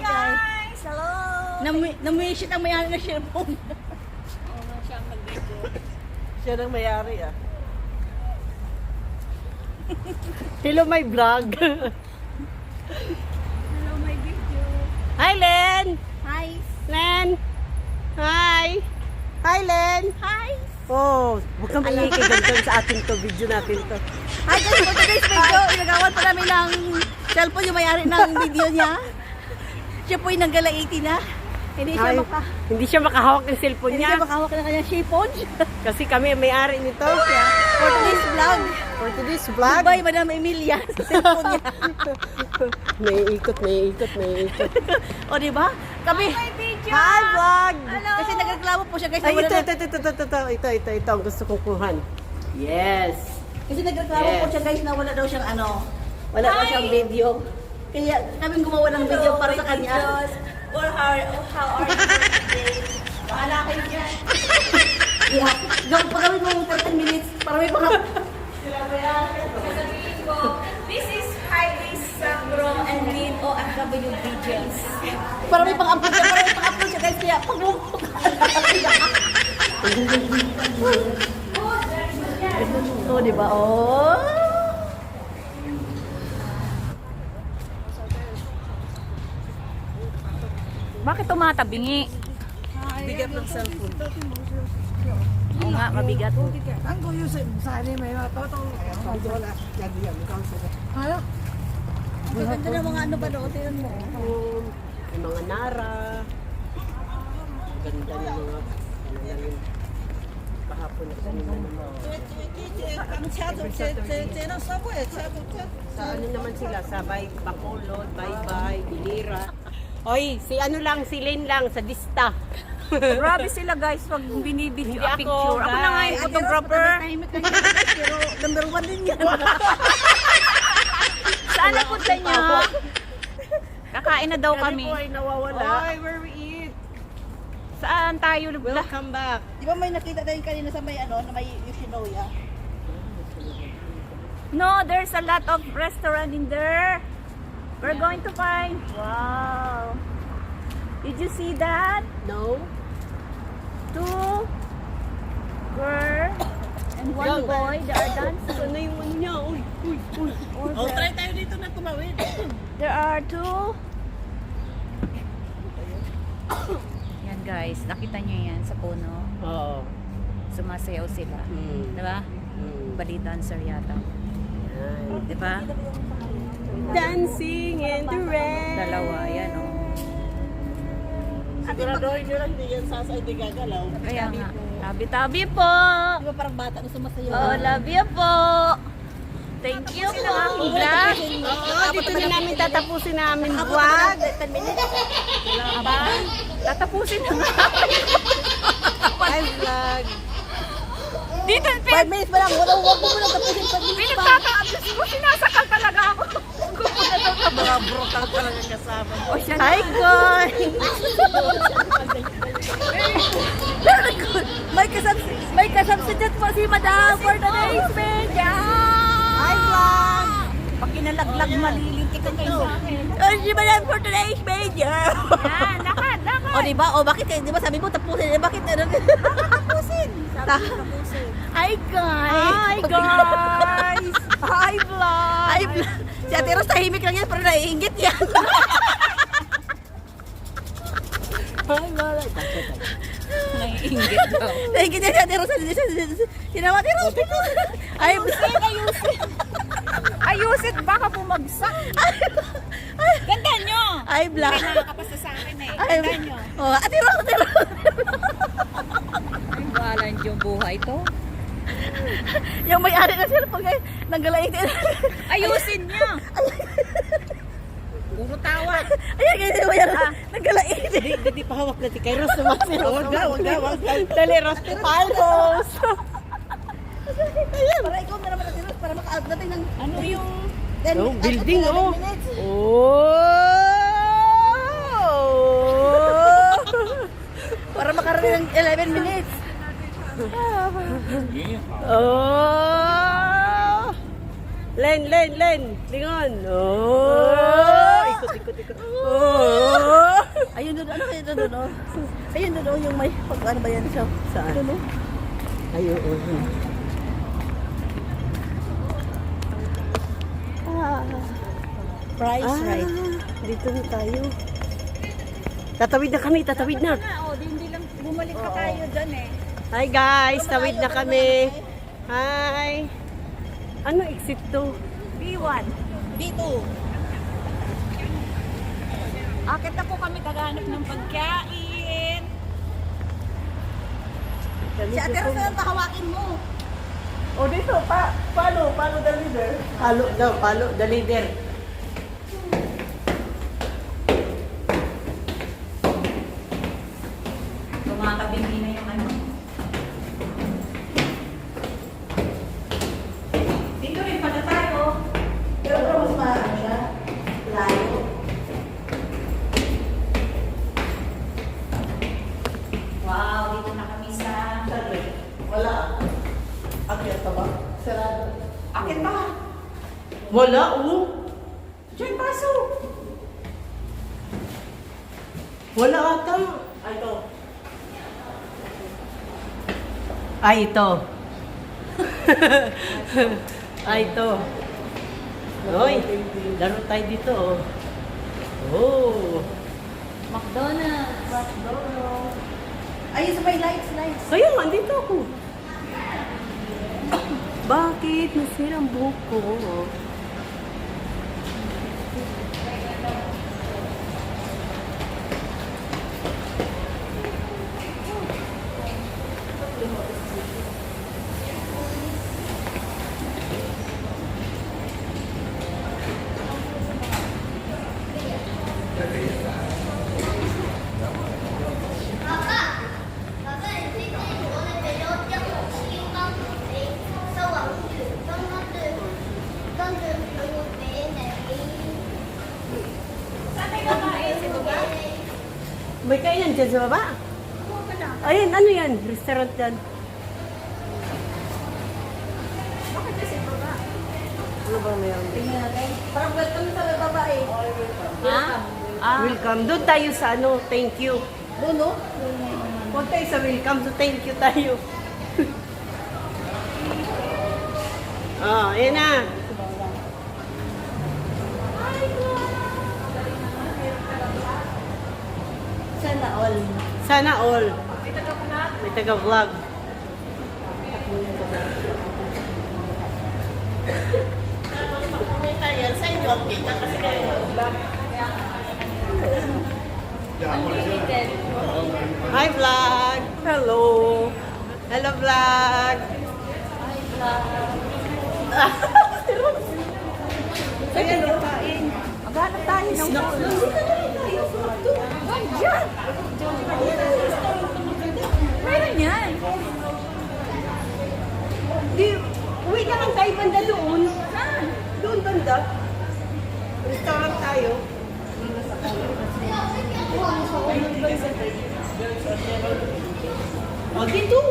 Hi guys! Hello! Namu- Namuisit ang mayari ng cellphone. Siya nang mayari ah. Hello, my vlog. Hello, my video. Hi, Len! Hi! Len! Hi! Hi, Len! Hi! Oh, huwag kang maingay ganito sa atin to, video natin to. Hi guys! For today's video, inagawan pa namin ng cellphone yung mayari ng video niya. Siya po yung nanggala 80 na. Hindi siya Ay, maka... hindi siya makahawak ng cellphone Hindi niya. siya makahawak ng kanyang cellphone. Kasi kami may-ari nito. For today's vlog, For today's vlog, Bye, Madam Emilia sa cellphone niya. may ikot, may ikot, may ikot. o, di ba? Kami... Hi, vlog! Kasi nagreklamo po siya guys. Ay, wala ito, na- ito, ito, ito, ito, ito, ito, ito, ito, ang gusto kong kuhan. Yes. Kasi nagreklamo Yes. po siya guys na wala daw siyang ano, wala daw siyang video. Kaya kami gumawa ng video para sa kanya. Or how, how are you today? Bahala kayo dyan. Yeah. Gawin pa kami ng 13 minutes para may pang Sasabihin ko, this is Heidi Sacro and lead OFW videos. para may pang-upload siya, para may pang-upload siya guys. Kaya pag Oh, di ba? Oh. Bakit tumatabingi? Bigat ng cellphone. Oo nga, mabigat. Ang ko yung sa ni may mga totoo. Ang wala. Yan yan. Hala. Ang ganda ng mga ano ba doon? Tingnan mo. Yung mga nara. Ganda ng mga, yun. Kahapon na kanina naman. Sa ano naman sila, sa bay, Bacolod, Baybay, Bilira. Oy, si ano lang, si Lynn lang, sa Dista. Grabe sila guys pag binibidyo Hindi a ako, picture. Ako na nga yung photographer. Pero number one din yan. Saan napunta niya? Kakain na daw kami. Kami po ay nawawala. Ay, where we eat. Saan tayo? Welcome back. Di ba may nakita tayo kanina sa may ano, na may Yoshinoya? No, there's a lot of restaurant in there. We're going to find. Wow. Did you see that? No? Two girl and one boy. They are dancing. Na yung ano niya? Uy, uy, uy. Oh, there, try tayo dito na tumawid. there are two. Yan guys, nakita niyo yan sa puno. Oo. Sumasayaw sila. Mm. Diba? Mm. Bali dancer yata. Yan. Diba? Dancing in the rain. Dalawa, yan oh. Siguraduhin nyo lang, hindi yan sasay, hindi gagalaw. Kaya nga. Tabi-tabi po. Di ba parang bata na sumasayaw? Oh, love you po. Thank you po aking vlog. Oo, dito na namin tatapusin namin vlog. 10 minutes. Aba, tatapusin na nga. Hi, vlog. Dito, 5 pin minutes pa lang, wala, wag mo muna tapusin 5 minutes pa. pinagtataabis mo, sinasakal talaga ako. Kupunta daw ka ba? Mga brutal talaga kasama. O siya na. Hi, guys. Very good. May kasab may kasabsidyat po si Madam for today's media. Hi, vlog. Pag kinalaglag, malilintik ka kayo. Oh, si Madam for today's media. Yan, lakad, lakad. O, di ba? O, bakit? Di ba sabi mo tapusin? Eh, bakit? Ano? Tapusin. Ta- Hi, guys. Hi, guys. Hi, vlog. Hi, vlog. Si Ate Ros, tahimik lang yan, pero naiingit yan. Hi, vlog. Naiingit daw. naiingit yan si Ate Ros. Sinawa Ate Ros. Hi, vlog. Ayusin, baka bumagsak. Ganda nyo. Hi, vlog. May nakakapasa sa akin eh. Ganda nyo. Oh, Ate Ros, Ate Ros. Ay, bahala yung buhay to. Yung may-ari ng cellphone, guys, nanggalain din. Ayusin nyo. Puro tawa. Ayan, guys, yung may-ari. Nanggalain din. Di, di, di pa hawak natin kay Ros sumasayaw. Wag na, wag na, wag na. Dali, Ros. Hi, Ros. Para ikaw na naman Ate Ros, para maka-out natin ng Ano yung... Then, Oh, at- building, at 11 oh. minutes. Oh! Para makarating ng 11 minutes. Oh! Len, Len, Len. Lingon. Oh! Ikot, ikot, ikot. Oh! doon, oh. Ayun doon, oh, yung may, pag ano ba yan siya? Saan? Doon, oh. Ayun, oo. Ah, price Ah, right. dito na tayo. Tatawid na kami, tatawid na. Na, oh, di, hindi lang bumalik pa tayo dyan eh. Hi guys, tawid na kami. Hi. Ano exit to? B1. Dito. Akit na po kami kagahanap ng pagkain. Si Ate Rosel, pahawakin mo. O dito, pa, paano? Paano the leader? Palo daw, palo the leader. Kumakabindi na yung ano. Dito rin pala tayo. Pero pero mas maano siya. Layo. Wow, dito na kami sa... Wala. Akyat ka ba? Sarado. Akit pa. Wala, oh. Diyan, pasok. Wala ata. Ay, ito. Ay, ito. Ay, ito. Hoy, laro tayo dito, oh. Oh. McDonald's. Ayun sa may lights, lights. Kaya nga, andito ako. Bakit? Nasira ang buhok ko. May kainan dyan sa baba? Ayun, ano yan? Restaurant yan. Ano ba meron? Tingnan natin. Parang welcome sa babae. Ha? Ah, Welcome. Doon tayo sa ano, thank you. Doon, no? Huwag tayo sa welcome, so thank you tayo. oh, ayan na. Sana all. May taga-vlog. Sa inyo, kita kasi kayo. Hi, vlog. Hello. Hello, vlog. Sige, no. maghanap tayo ng Diyan! Meron yan. Di, uwi na lang tayo banda doon. Saan? Doon banda. Restaurant tayo. Dito. Dito.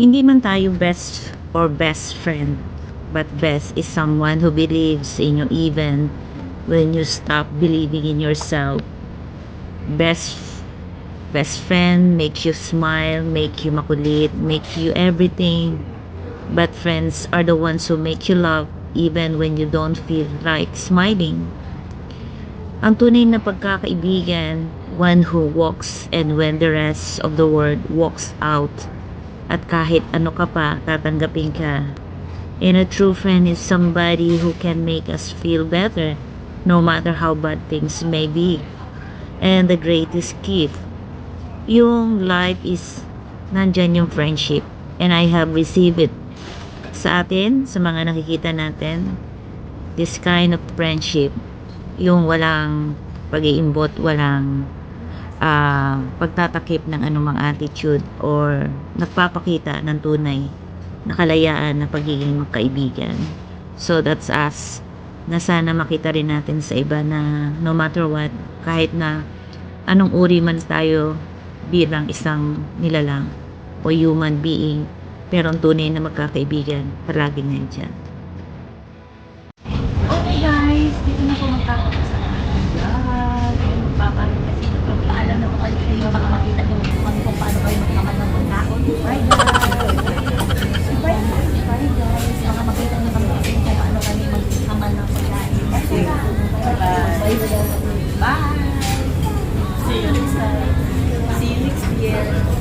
Hindi man tayo best or best friend, but best is someone who believes in you even when you stop believing in yourself. Best best friend make you smile, make you makulit, make you everything. But friends are the ones who make you laugh even when you don't feel like smiling. Ang tunay na pagkakaibigan, one who walks and when the rest of the world walks out. At kahit ano ka pa, tatanggapin ka. And a true friend is somebody who can make us feel better, no matter how bad things may be. And the greatest gift, yung life is nandyan yung friendship. And I have received it sa atin, sa mga nakikita natin, this kind of friendship, yung walang pag-iimbot, walang ah, pagtatakip ng anumang attitude or nagpapakita ng tunay na kalayaan na pagiging magkaibigan. So that's us na sana makita rin natin sa iba na no matter what, kahit na anong uri man tayo bilang isang nilalang o human being, pero ang tunay na magkakaibigan, palaging nandiyan. Okay guys, dito na po magtatapos ang ating vlog. Papalit kasi paalam na po kayo sa inyo baka makita nyo kung kung paano kayo magkaman ng pagkaon. Bye guys! Bye guys! Bye guys! Baka makita nyo kami kasi kung paano kami magkaman ng pagkain. Bye! See you next time. See you next year.